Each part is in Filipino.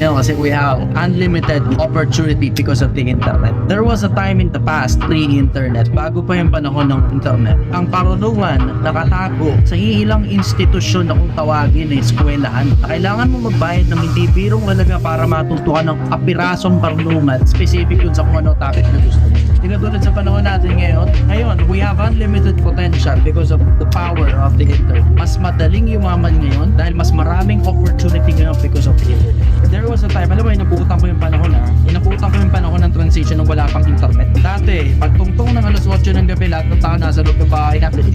kasi we have unlimited opportunity because of the internet. There was a time in the past, pre-internet, bago pa yung panahon ng internet, ang karunungan nakatago sa ilang institusyon na kung tawagin na eskwelahan. Kailangan mo magbayad ng hindi birong halaga para matutuhan ng kapirasong karunungan specific yun sa kung ano topic na gusto mo. Hindi katulad sa panahon natin ngayon. Ngayon, we have unlimited potential because of the power of the internet. Mas madaling yumaman ngayon dahil mas maraming opportunity ngayon because of the internet. There was a time, alam mo, inabutan ko yung panahon ha. Inabutan ko yung panahon ng transition nung wala pang internet. Dati, pagtungtong ng alas 8 ng gabi, lahat ng tao nasa loob ng bahay natin.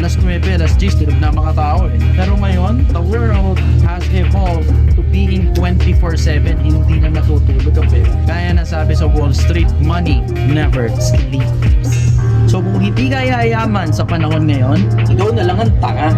Alas 9, alas 10, tulog na mga tao eh. Pero ngayon, the world has evolved being 24-7, hindi na natutulog ang pera. Kaya nasabi sa Wall Street, money never sleeps. So kung hindi ka yayaman sa panahon ngayon, ikaw na lang ang tanga.